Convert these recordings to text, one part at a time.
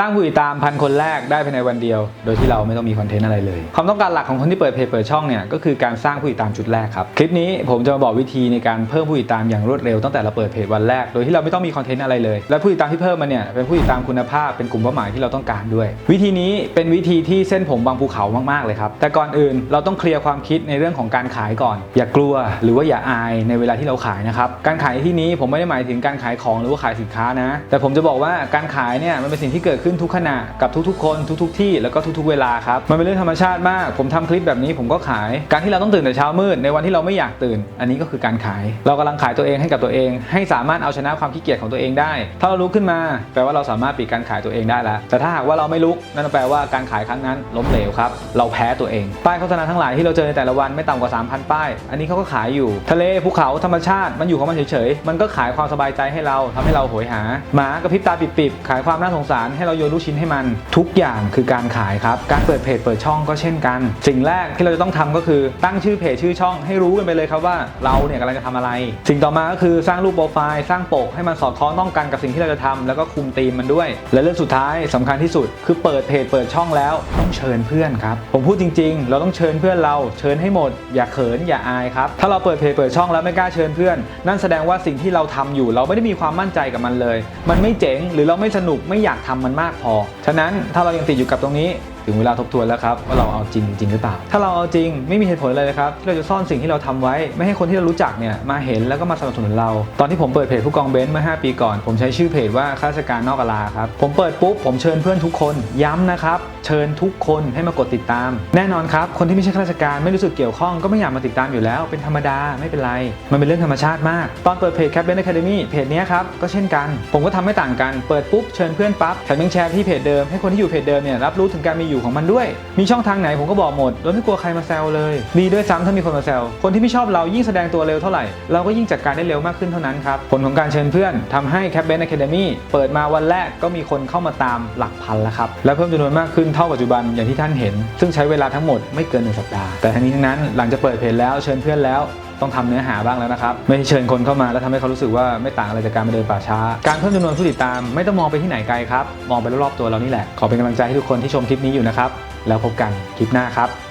สร้างผู้ติดตามพันคนแรกได้ภายในวันเดียว โดยที่เราไม่ต้องมีคอนเทนต์อะไรเลย ความต้องการหลักของคนที่เปิดเพจเปิดช่องเนี่ยก็คือการสร้างผู้ติดตามจุดแรกครับ คลิปนี้ผมจะมาบอกวิธีในการเพิ่มผู้ติดตามอย่างรวดเร็วตั้งแต่เราเปิดเพจวันแรก โดยที่เราไม่ต้องมีคอนเทนต์อะไรเลย และผู้ติดตามที่เพิ่มมาเนี่ยเป็นผู้ติดตามคุณภาพเป็นกลุ่มเป้าหมายที่เราต้องการด้วย วิธีนี้เป็นวิธีที่เส้นผมบางภูเขามากๆเลยครับแต่ก่อนอื่นเราต้องเคลียร์ความคิดในเรื่องของการขายก่อน อย่ากลัวหรือว่าอย่าอายในเวลาที่เราขายนะครับการขายในที่นี้ผมไม่ได้หมายถึงการขายของหรือว่าขายสินค้านะ แต่ผมจะบอกว่าการขายเนี่ยมันเป็นสิ่งที่เกิดขึ้นทุกขณะกับทุกๆ คนทุก ๆ ที่แล้วก็ทุกๆ เวลาครับมันเป็นเรื่องธรรมชาติมาก ผมทำคลิปแบบนี้ผมก็ขาย การที่เราต้องตื่นแต่เช้ามืดในวันที่เราไม่อยากตื่น อันนี้ก็คือการขาย เรากำลังขายตัวเองให้กับตัวเอง ให้สามารถเอาชนะความขี้เกียจของตัวเองได้ ถ้าเราลุกขึ้นมา แปลว่าเราสามารถปิดการขายตัวเองได้แล้วแต่ถ้าหากว่าเราไม่ลุกนั่นแปลว่าการขายครั้งนั้นล้มเหลวครับเราแพ้ตัวเองป้ายโฆษณาทั้งหลายที่เราเจอในแต่ละวันไม่ต่ำกว่า 3,000 ป้าย อันนี้เขาก็ขายอยู่ ทะเลภูเขาธรรมชาติมันอยู่ของมันเฉยๆมันก็ขายความสบายใจให้เราทำให้เราโหยหาหมากระพริบตาปิบๆขายความน่าสงสารให้เราโยนลูกชิ้นให้มันทุกอย่างคือการขายครับ การเปิดเพจเปิดช่องก็เช่นกัน สิ่งแรกที่เราจะต้องทำก็คือตั้งชื่อเพจชื่อช่องให้รู้กันไปเลยครับว่าเราเนี่ยกำลังจะทำอะไร สิ่งต่อมาก็คือสร้างรูปโปรไฟล์สร้างปกให้มันสอดคล้องต้องกันกับสิ่งที่เราจะทำแล้วก็คุมธีมมันด้วย และเรื่องสุดท้ายสำคัญที่สุด คือเปิดเพจเปิดช่องแล้วต้องเชิญเพื่อนครับผมพูดจริง ๆ เราต้องเชิญเพื่อนเราเชิญให้หมด อย่าเขินอย่าอายครับถ้าเราเปิดเพจเปิดช่องแล้วไม่กล้าเชิญเพื่อน นั่นแสดงว่าสิ่งที่เราทำอยู่ เราไม่ได้มีความมั่นใจกับมันเลย มันไม่เจ๋งหรือเราไม่สนุกไม่อยากทำมันมากพอ ฉะนั้นถ้าเรายังติดอยู่กับตรงนี้ ถึงเวลาทบทวนแล้วครับว่าเราเอาจริงจริงหรือเปล่า ถ้าเราเอาจริงไม่มีเหตุผลเลยครับที่เราจะซ่อนสิ่งที่เราทำไว้ ไม่ให้คนที่เรารู้จักเนี่ยมาเห็นแล้วก็มาสนับสนุนเรา ตอนที่ผมเปิดเพจผู้กองเบนซ์เมื่อ 5 ปีก่อน ผมใช้ชื่อเพจว่าข้าราชการนอกกลาครับผมเปิดปุ๊บผมเชิญเพื่อนทุกคนย้ำนะครับเชิญทุกคนให้มากดติดตาม แน่นอนครับคนที่ไม่ใช่ข้าราชการไม่รู้สึกเกี่ยวข้องก็ไม่อยากมาติดตามอยู่แล้ว เป็นธรรมดาไม่เป็นไร มันเป็นเรื่องธรรมชาติมาก ตอนเปิดเพจ Cap Ben Academy เพจเนี้ยครับก็เช่นกัน ผมก็ทำไม่ต่างกันเปิดปุ๊บเชิญเพื่อนปั๊บแถมยังแชร์ที่เพจเดิมให้คนที่อยู่เพจเดิมเนี่ยรับรู้ถึงการมีอยู่ของมันด้วย มีช่องทางไหนผมก็บอกหมดโดยไม่กลัวใครมาแซวเลย ดีด้วยซ้ำถ้ามีคนมาแซวคนที่ไม่ชอบเรายิ่งแสดงตัวเร็วเท่าไหร่เราก็ยิ่งจัดการได้เร็วมากขึ้นเท่านั้นครับผลของการเชิญเพื่อนทำให้ Cap Ben Academy เปิดมาวันแรกก็มีคนเข้ามาตามหลักพันแล้วครับและเพิ่มจำนวนมากขึ้นเท่าปัจจุบันอย่างที่ท่านเห็น ซึ่งใช้เวลาทั้งหมดไม่เกินหนึ่งสัปดาห์แต่ทั้งนี้ทั้งนั้นหลังจากเปิดเพจแล้วเชิญเพื่อนแล้ว ต้องทำเนื้อหาบ้างแล้วนะครับ ไม่เชิญคนเข้ามาแล้วทำให้เขารู้สึกว่าไม่ต่างอะไรจากการมาเดินป่าช้า การเพิ่มจำนวนผู้ติดตามไม่ต้องมองไปที่ไหนไกลครับ มองไปรอบๆตัวเรานี่แหละ ขอเป็นกำลังใจให้ทุกคนที่ชมคลิปนี้อยู่นะครับ แล้วพบกันคลิปหน้าครับ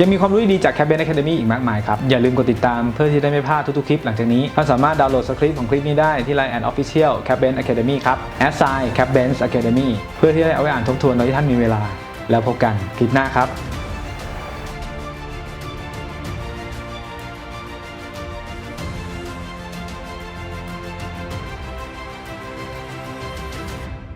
ยังมีความรู้ดีๆจาก c a b n Academy อีกมากมายครับ อย่าลืมกดติดตามเพื่อที่ได้ไม่พลาดทุกๆคลิปหลังจากนี้ท่านสามารถดาวน์โหลดสคริปต์ของคลิปนี้ได้ที่ Line and Official c a b n Academy ครับ a s s i g n c a b n Academy เพื่อที่จะได้เอาไว้อ่านทบทวนโดยที่ท่านมีเวลา แล้วพบกันคลิปหน้าครับ